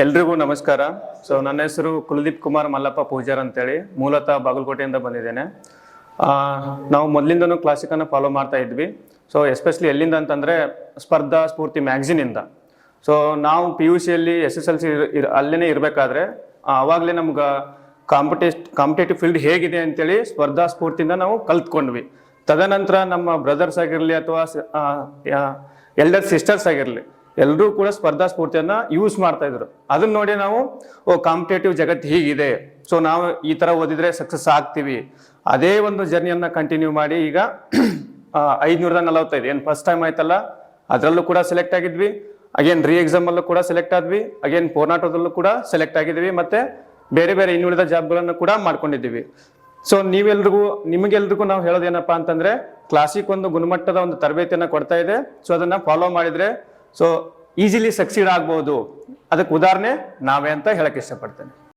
ಎಲ್ರಿಗೂ ನಮಸ್ಕಾರ. ಸೊ ನನ್ನ ಹೆಸರು ಕುಲದೀಪ್ ಕುಮಾರ್ ಮಲ್ಲಪ್ಪ ಪೂಜಾರ್ ಅಂತೇಳಿ. ಮೂಲತಃ ಬಾಗಲಕೋಟೆಯಿಂದ ಬಂದಿದ್ದೇನೆ. ನಾವು ಮೊದಲಿಂದನೂ ಕ್ಲಾಸಿಕನ್ನು ಫಾಲೋ ಮಾಡ್ತಾ ಇದ್ವಿ. ಸೊ ಎಸ್ಪೆಷಲಿ ಎಲ್ಲಿಂದ ಅಂತಂದರೆ ಸ್ಪರ್ಧಾ ಸ್ಫೂರ್ತಿ ಮ್ಯಾಗ್ಝಿನಿಂದ ಸೊ ನಾವು ಪಿ ಯು ಸಿಯಲ್ಲಿ ಎಸ್ ಎಸ್ ಎಲ್ ಸಿ ಅಲ್ಲೇ ಇರಬೇಕಾದ್ರೆ ಆವಾಗಲೇ ನಮ್ಗೆ ಕಾಂಪಿಟೇಷ್ ಕಾಂಪಿಟೇಟಿವ್ ಫೀಲ್ಡ್ ಹೇಗಿದೆ ಅಂತೇಳಿ ಸ್ಪರ್ಧಾ ಸ್ಫೂರ್ತಿಯಿಂದ ನಾವು ಕಲ್ತ್ಕೊಂಡ್ವಿ. ತದನಂತರ ನಮ್ಮ ಬ್ರದರ್ಸ್ ಆಗಿರಲಿ ಅಥವಾ ಎಲ್ಡರ್ ಸಿಸ್ಟರ್ಸ್ ಆಗಿರಲಿ ಎಲ್ಲರೂ ಕೂಡ ಸ್ಪರ್ಧಾ ಸ್ಫೂರ್ತಿಯನ್ನ ಯೂಸ್ ಮಾಡ್ತಾ ಇದ್ರು. ಅದನ್ನ ನೋಡಿ ನಾವು, ಓ ಕಾಂಪಿಟೇಟಿವ್ ಜಗತ್ತು ಹೀಗಿದೆ. ಸೊ ನಾವು ಈ ತರ ಓದಿದ್ರೆ ಸಕ್ಸಸ್ ಆಗ್ತೀವಿ. ಅದೇ ಒಂದು ಜರ್ನಿಯನ್ನ ಕಂಟಿನ್ಯೂ ಮಾಡಿ ಈಗ ಐದ್ನೂರದ ನಲವತ್ತೈದು. ಏನು ಫಸ್ಟ್ ಟೈಮ್ ಆಯ್ತಲ್ಲ? ಅದರಲ್ಲೂ ಕೂಡ ಸೆಲೆಕ್ಟ್ ಆಗಿದ್ವಿ. ಅಗೇನ್ ರೀ ಎಕ್ಸಾಮ್ ಅಲ್ಲೂ ಕೂಡ ಸೆಲೆಕ್ಟ್ ಆದ್ವಿ. ಅಗೇನ್ ಪೋರ್ನಾಟೋದಲ್ಲೂ ಕೂಡ ಸೆಲೆಕ್ಟ್ ಆಗಿದ್ವಿ. ಮತ್ತೆ ಬೇರೆ ಬೇರೆ ಇನ್ನುಳಿದ ಜಾಬ್ಗಳನ್ನು ಕೂಡ ಮಾಡ್ಕೊಂಡಿದ್ದೀವಿ. ಸೊ ನೀವೆಲ್ರಿಗೂ, ನಿಮಗೆಲ್ರಿಗೂ ನಾವು ಹೇಳೋದೇನಪ್ಪ ಅಂತಂದ್ರೆ ಕ್ಲಾಸಿಕ್ ಒಂದು ಗುಣಮಟ್ಟದ ಒಂದು ತರಬೇತಿಯನ್ನ ಕೊಡ್ತಾ ಇದೆ. ಸೊ ಅದನ್ನ ಫಾಲೋ ಮಾಡಿದ್ರೆ ಸೊ ಈಸಿಲಿ ಸಕ್ಸೀಡ್ ಆಗ್ಬೋದು. ಅದಕ್ಕೆ ಉದಾಹರಣೆ ನಾವೇ ಅಂತ ಹೇಳಕ್ಕೆ ಇಷ್ಟಪಡ್ತೇನೆ.